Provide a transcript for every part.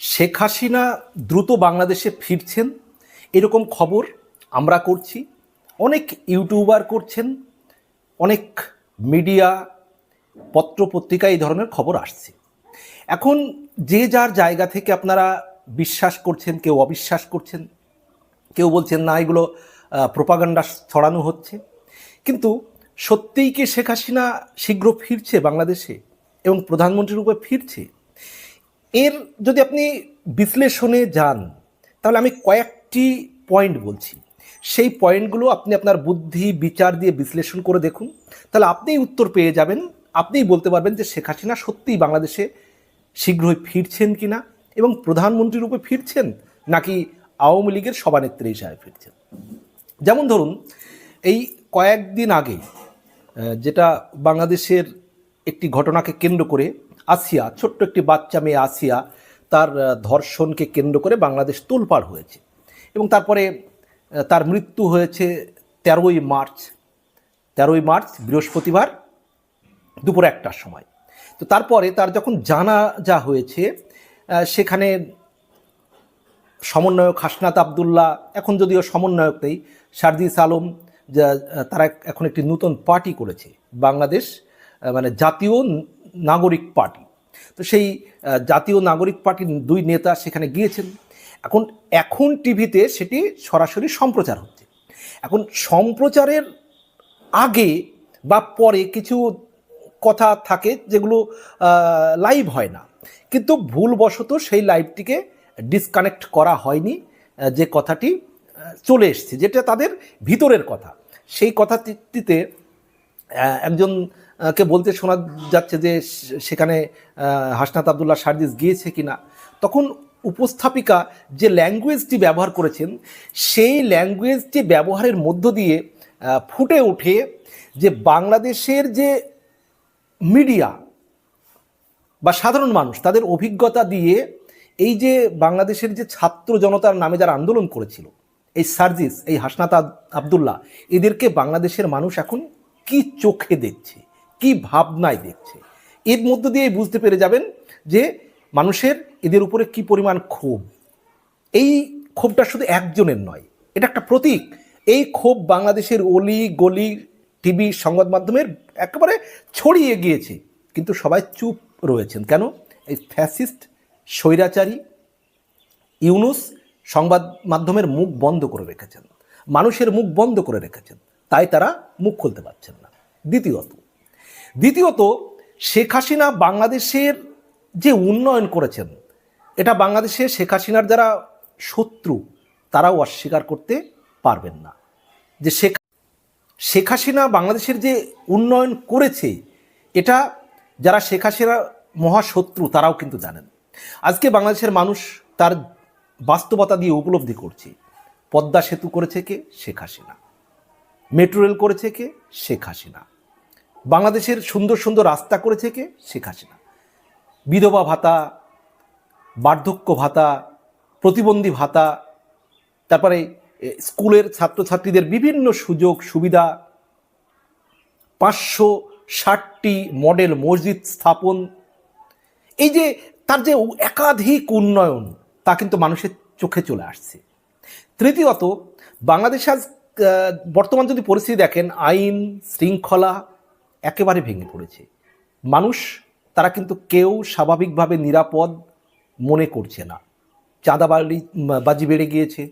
শেখ হাসিনা দ্রুত বাংলাদেশে ফিরছেন। এরকম খবর আমরা করছি। অনেক ইউটিউবার করছেন। অনেক মিডিয়া পত্র পত্রিকা এই ধরনের খবর আসছে। এখন যে যার জায়গা থেকে আপনারা বিশ্বাস করছেন, কেউ অবিশ্বাস করছেন, কেউ বলছেন, না, এগুলো প্রোপাগান্ডা ছড়ানো হচ্ছে। কিন্তু সত্যিই কি শেখ হাসিনা শীঘ্র ফিরছে বাংলাদেশে এবং প্রধানমন্ত্রী রূপে ফিরছে? এর যদি আপনি বিশ্লেষণে যান, তাহলে আমি কয়েকটি পয়েন্ট বলছি। সেই পয়েন্টগুলো আপনি আপনার বুদ্ধি, বিচার দিয়ে বিশ্লেষণ করে দেখুন। তাহলে আপনিই উত্তর পেয়ে যাবেন। আপনিই বলতে পারবেন যে শেখ হাসিনা সত্যিই বাংলাদেশে শীঘ্রই ফিরছেন কিনা এবং প্রধানমন্ত্রী রূপে ফিরছেন নাকি আওয়ামী লীগের সভানেত্রী হিসাবে ফিরছেন? যেমন ধরুন, এই কয়েকদিন আগে যেটা বাংলাদেশের একটি ঘটনাকে কেন্দ্র করে আসিয়া, ছোট্ট একটি বাচ্চা মেয়ে আসিয়া তার ধর্ষণকে কেন্দ্র করে বাংলাদেশ তোলপাড় হয়েছে এবং তারপরে তার মৃত্যু হয়েছে তেরোই মার্চ। তেরোই মার্চ, বৃহস্পতিবার দুপুর একটার সময়। তো তারপরে তার যখন জানা যা হয়েছে সেখানে সমন্বয়ক হাসনাত আবদুল্লাহ, এখন যদিও সমন্বয়ক নেই সারদিস আলম, যা তারা এখন একটি নূতন পার্টি করেছে। বাংলাদেশ মানে জাতীয় নাগরিক পার্টি। তো সেই জাতীয় নাগরিক পার্টির দুই নেতা সেখানে গিয়েছেন। এখন এখন টিভিতে সেটি সরাসরি সম্প্রচার হচ্ছে। এখন সম্প্রচারের আগে বা পরে কিছু কথা থাকে যেগুলো লাইভ হয় না। কিন্তু ভুলবশত সেই লাইভটিকে ডিসকানেক্ট করা হয়নি যে কথাটি চলে এসছে, যেটা তাদের ভিতরের কথা। সেই কথাটিতে একজন কে বলতে শোনা যাচ্ছে যে সেখানে হাসনাত আবদুল্লাহ সার্জিস গিয়েছে কিনা, তখন উপস্থাপিকা যে ল্যাঙ্গুয়েজটি ব্যবহার করেছেন, সেই ল্যাঙ্গুয়েজটি ব্যবহারের মধ্য দিয়ে ফুটে ওঠে যে বাংলাদেশের যে মিডিয়া বা সাধারণ মানুষ, তাদের অভিজ্ঞতা দিয়ে এই যে বাংলাদেশের যে ছাত্র জনতার নামে যারা আন্দোলন করেছিল, এই সার্জিস, এই হাসনাত আব- আবদুল্লাহ, এদেরকে বাংলাদেশের মানুষ এখন কি চোখে দেখছে? কি ভাবনায় দেখছে? এর মধ্য দিয়ে বুঝতে পেরে যাবেন যে মানুষের এদের উপরে কি পরিমাণ ক্ষোভ। এই ক্ষোভটা শুধু একজনের নয়, এটা একটা প্রতীক। এই ক্ষোভ বাংলাদেশের অলি, গলি, টিভি, সংবাদ মাধ্যমের একেবারে ছড়িয়ে গিয়েছে। কিন্তু সবাই চুপ রয়েছেন। কেন? এই ফ্যাসিস্ট, স্বৈরাচারী ইউনুস সংবাদ মাধ্যমের মুখ বন্ধ করে রেখেছেন। মানুষের মুখ বন্ধ করে রেখেছেন। তাই তারা মুখ খুলতে পারছেন না। দ্বিতীয়ত দ্বিতীয়ত, শেখ হাসিনা বাংলাদেশের যে উন্নয়ন করেছেন, এটা বাংলাদেশে শেখ হাসিনার যারা শত্রু, তারাও অস্বীকার করতে পারবেন না। যে শেখ শেখ হাসিনা বাংলাদেশের যে উন্নয়ন করেছে, এটা যারা শেখ হাসিনা মহাশত্রু, তারাও কিন্তু জানেন। আজকে বাংলাদেশের মানুষ তার বাস্তবতা দিয়ে উপলব্ধি করছে, পদ্মা সেতু করেছে কে? শেখ হাসিনা। মেট্রো রেল করেছে কে? শেখ হাসিনা। বাংলাদেশের সুন্দর সুন্দর রাস্তা করেছে কে? শেখ হাসিনা। বিধবা ভাতা, বার্ধক্য ভাতা, প্রতিবন্ধী ভাতা, তারপরে স্কুলের ছাত্রছাত্রীদের বিভিন্ন সুযোগ, সুবিধা, পাঁচশো ষাটটি মডেল মসজিদ স্থাপন। এই যে তার যে একাধিক উন্নয়ন, তা কিন্তু মানুষের চোখে চলে আসছে। তৃতীয়ত, বাংলাদেশ আজ বর্তমান যদি পরিস্থিতি দেখেন, আইন, শৃঙ্খলা একেবারে ভেঙে পড়েছে। মানুষ, তারা কিন্তু কেউ স্বাভাবিকভাবে নিরাপদ মনে করছে না। চাঁদাবাড়ি বাজি বেড়ে গিয়েছে,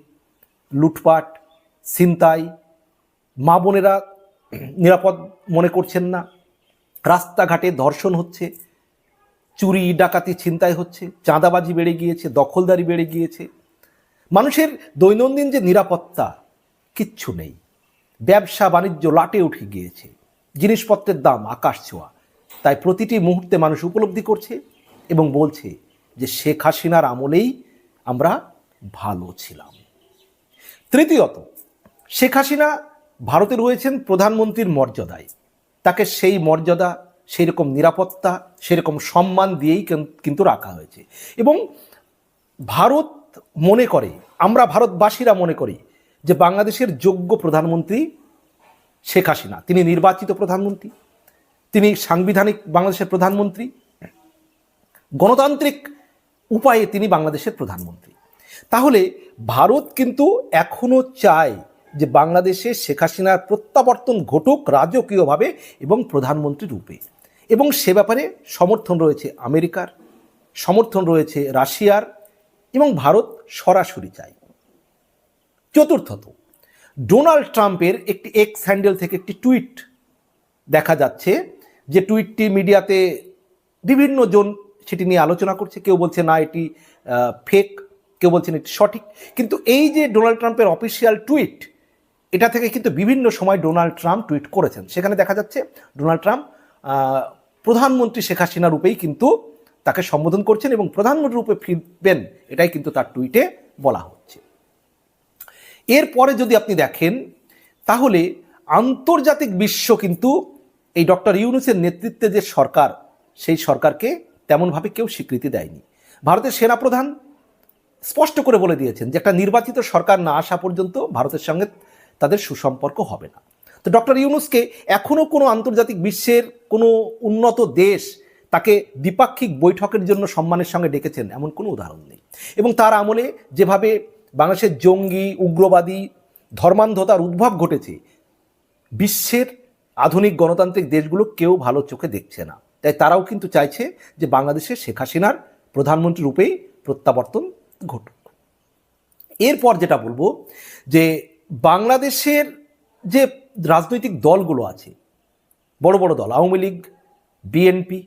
লুটপাট, ছিনতাই, মা বোনেরা নিরাপদ মনে করছেন না। রাস্তাঘাটে ধর্ষণ হচ্ছে, চুরি, ডাকাতি, ছিনতাই হচ্ছে, চাঁদাবাজি বেড়ে গিয়েছে, দখলদারি বেড়ে গিয়েছে। মানুষের দৈনন্দিন যে নিরাপত্তা, কিচ্ছু নেই। ব্যবসা, বাণিজ্য লাটে উঠে গিয়েছে। জিনিসপত্রের দাম আকাশ ছোঁয়া। তাই প্রতিটি মুহূর্তে মানুষ উপলব্ধি করছে এবং বলছে যে শেখ হাসিনার আমলেই আমরা ভালো ছিলাম। তৃতীয়ত, শেখ হাসিনা ভারতে রয়েছেন প্রধানমন্ত্রীর মর্যাদায়। তাকে সেই মর্যাদা সেই রকম নিরাপত্তা সেরকম সম্মান দিয়েই কিন্তু রাখা হয়েছে। এবং ভারত মনে করে, আমরা ভারতবাসীরা মনে করি যে বাংলাদেশের যোগ্য প্রধানমন্ত্রী শেখ হাসিনা, তিনি নির্বাচিত প্রধানমন্ত্রী, তিনি সাংবিধানিক বাংলাদেশের প্রধানমন্ত্রী, গণতান্ত্রিক উপায়ে তিনি বাংলাদেশের প্রধানমন্ত্রী। তাহলে ভারত কিন্তু এখনও চায় যে বাংলাদেশে শেখ হাসিনার প্রত্যাবর্তন ঘটুক রাজকীয়ভাবে এবং প্রধানমন্ত্রী রূপে। এবং সে ব্যাপারে সমর্থন রয়েছে আমেরিকার, সমর্থন রয়েছে রাশিয়ার এবং ভারত সরাসরি চায়। চতুর্থত ডোনাল্ড ট্রাম্পের একটি এক্স হ্যান্ডেল থেকে একটি টুইট দেখা যাচ্ছে, যে টুইটটি মিডিয়াতে বিভিন্ন জন সেটি নিয়ে আলোচনা করছে। কেউ বলছে, না, এটি ফেক কেউ বলছেন, এটি সঠিক। কিন্তু এই যে ডোনাল্ড ট্রাম্পের অফিসিয়াল টুইট, এটা থেকে কিন্তু বিভিন্ন সময় ডোনাল্ড ট্রাম্প টুইট করেছেন। সেখানে দেখা যাচ্ছে, ডোনাল্ড ট্রাম্প প্রধানমন্ত্রী শেখ হাসিনা রূপেই কিন্তু তাকে সম্বোধন করছেন এবং প্রধানমন্ত্রী রূপে ফিরবেন, এটাই কিন্তু তার টুইটে বলা হচ্ছে। এরপরে যদি আপনি দেখেন, তাহলে আন্তর্জাতিক বিশ্ব কিন্তু এই ডক্টর ইউনুসের নেতৃত্বে যে সরকার, সেই সরকারকে তেমনভাবে কেউ স্বীকৃতি দেয়নি। ভারতের সেনাপ্রধান স্পষ্ট করে বলে দিয়েছেন যে একটা নির্বাচিত সরকার না আসা পর্যন্ত ভারতের সঙ্গে তাদের সুসম্পর্ক হবে না। তো ডক্টর ইউনুসকে এখনও কোনো আন্তর্জাতিক বিশ্বের কোনো উন্নত দেশ তাকে দ্বিপাক্ষিক বৈঠকের জন্য সম্মানের সঙ্গে ডেকেছেন এমন কোনো উদাহরণ নেই। এবং তার আমলে যেভাবে বাংলাদেশের জঙ্গি, উগ্রবাদী, ধর্মান্ধতার উদ্ভব ঘটেছে। বিশ্বের আধুনিক গণতান্ত্রিক দেশগুলো কেউ ভালো চোখে দেখছে না। তাই তারাও কিন্তু চাইছে যে বাংলাদেশে শেখ হাসিনার প্রধানমন্ত্রী রূপেই প্রত্যাবর্তন ঘটুক। এরপর যেটা বলব যে বাংলাদেশের যে রাজনৈতিক দলগুলো আছে, বড় বড় দল, আওয়ামী লীগ, বিএনপি,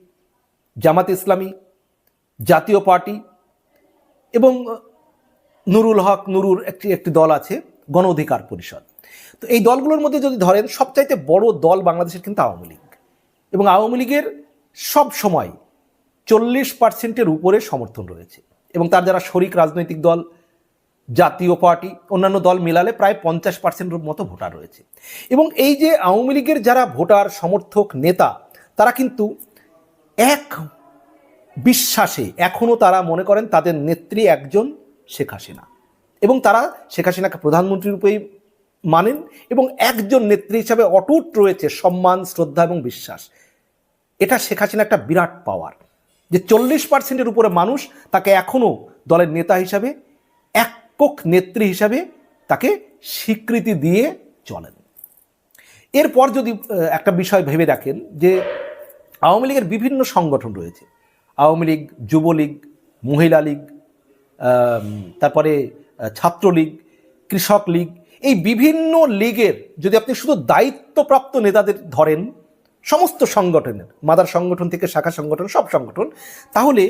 জামাত ইসলামী, জাতীয় পার্টি এবং নুরুল হক নুরুর একটি একটি দল আছে, গণ অধিকার পরিষদ। তো এই দলগুলোর মধ্যে যদি ধরেন, সবচাইতে বড় দল বাংলাদেশের কিন্তু আওয়ামী লীগ। এবং আওয়ামী লীগের সব সময় চল্লিশ পার্সেন্টের উপরে সমর্থন রয়েছে। এবং তার যারা শরিক রাজনৈতিক দল, জাতীয় পার্টি, অন্যান্য দল মিলালে প্রায় পঞ্চাশ পার্সেন্টের মতো ভোটার রয়েছে। এবং এই যে আওয়ামী লীগের যারা ভোটার, সমর্থক, নেতা, তারা কিন্তু এক বিশ্বাসে এখনও তারা মনে করেন তাদের নেত্রী একজন শেখ হাসিনা। এবং তারা শেখ হাসিনাকে প্রধানমন্ত্রী রূপেই মানেন এবং একজন নেত্রী হিসাবে অটুট রয়েছে সম্মান, শ্রদ্ধা এবং বিশ্বাস। এটা শেখ হাসিনা একটা বিরাট পাওয়ার যে চল্লিশ পার্সেন্টের উপরে মানুষ তাকে এখনও দলের নেতা হিসাবে, একক নেত্রী হিসাবে তাকে স্বীকৃতি দিয়ে চলেন। এরপর যদি একটা বিষয় ভেবে দেখেন যে আওয়ামী লীগের বিভিন্ন সংগঠন রয়েছে। আওয়ামী লীগ, যুবলীগ, মহিলা লীগ তারপরে ছাত্রলীগ, কৃষক লীগ, এই বিভিন্ন লীগের যদি আপনি শুধু দায়িত্বপ্রাপ্ত নেতাদের ধরেন, সমস্ত সংগঠনের, মাদার সংগঠন থেকে শাখা সংগঠন, সব সংগঠন, তাহলে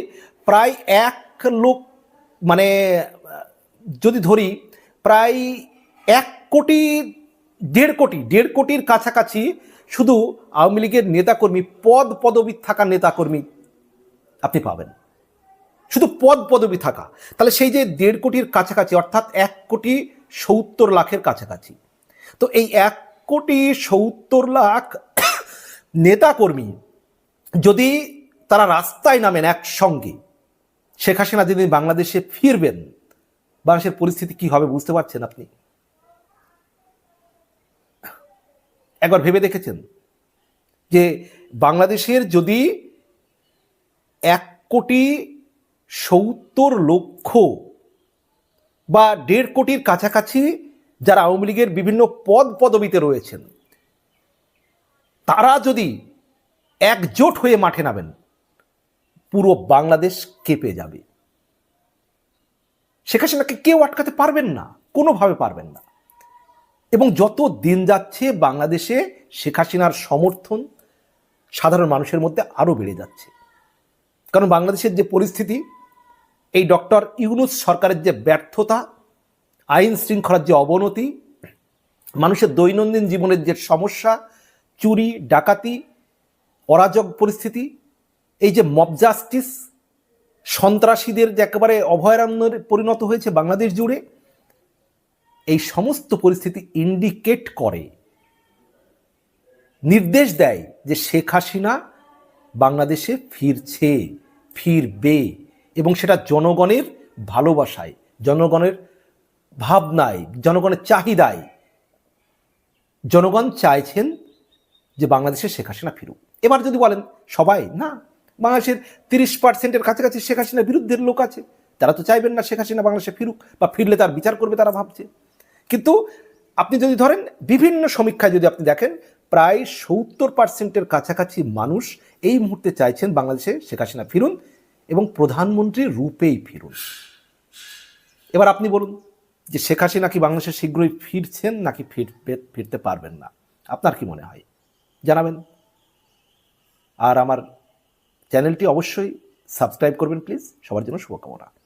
প্রায় এক লোক মানে যদি ধরি, প্রায় এক কোটি, দেড় কোটি, দেড় কোটির কাছাকাছি শুধু আওয়ামী লীগের নেতাকর্মী, পদ পদবি থাকা নেতাকর্মী আপনি পাবেন। শুধু পদ পদবি থাকা। তাহলে সেই যে দেড় কোটির কাছাকাছি, অর্থাৎ এক কোটি সত্তর লাখের কাছাকাছি। তো এই এক কোটি সত্তর লাখ নেতাকর্মী যদি তারা রাস্তায় নামেন একসঙ্গে, শেখ হাসিনা যেদিন বাংলাদেশে ফিরবেন, বাংলাদেশের পরিস্থিতি কি হবে বুঝতে পারছেন আপনি? একবার ভেবে দেখেছেন? যে বাংলাদেশের যদি এক কোটি সত্তর লক্ষ বা দেড় কোটির কাছাকাছি যারা আওয়ামী লীগের বিভিন্ন পদ পদবিতে রয়েছেন, তারা যদি একজোট হয়ে মাঠে নামেন, পুরো বাংলাদেশ কেঁপে যাবে। শেখ হাসিনাকে কেউ আটকাতে পারবেন না, কোনোভাবে পারবেন না। এবং যত দিন যাচ্ছে বাংলাদেশে শেখ হাসিনার সমর্থন সাধারণ মানুষের মধ্যে আরও বেড়ে যাচ্ছে। কারণ বাংলাদেশের যে পরিস্থিতি এই ডক্টর ইউনুস সরকারের যে ব্যর্থতা, আইন শৃঙ্খলার যে অবনতি, মানুষের দৈনন্দিন জীবনের যে সমস্যা, চুরি, ডাকাতি, অরাজক পরিস্থিতি, এই যে মব জাস্টিস, সন্ত্রাসীদের যে একেবারে অভয়ারণ্যের পরিণত হয়েছে বাংলাদেশ জুড়ে, এই সমস্ত পরিস্থিতি ইন্ডিকেট করে, নির্দেশ দেয় যে শেখ হাসিনা বাংলাদেশে ফিরছে, ফিরবে। এবং সেটা জনগণের ভালোবাসায়, জনগণের ভাবনায়, জনগণের চাহিদায়। জনগণ চাইছেন যে বাংলাদেশে শেখ হাসিনা ফিরুক। এবার যদি বলেন সবাই, না, বাংলাদেশের তিরিশ পার্সেন্টের কাছাকাছি শেখ হাসিনার বিরুদ্ধের লোক আছে, তারা তো চাইবেন না শেখ হাসিনা বাংলাদেশে ফিরুক বা ফিরলে তার বিচার করবে তারা ভাবছে। কিন্তু আপনি যদি ধরেন বিভিন্ন সমীক্ষায় যদি আপনি দেখেন, প্রায় সত্তর পার্সেন্টের কাছাকাছি মানুষ এই মুহূর্তে চাইছেন বাংলাদেশে শেখ হাসিনা ফিরুন। এবং প্রধানমন্ত্রী রূপেই ফিরুন। এবার আপনি বলুন যে শেখ হাসিনা কি বাংলাদেশে শীঘ্রই ফিরছেন নাকি ফিরবে ফিরতে পারবেন না? আপনার কি মনে হয়? জানাবেন। আর আমার চ্যানেলটি অবশ্যই সাবস্ক্রাইব করবেন প্লিজ। সবার জন্য শুভকামনা।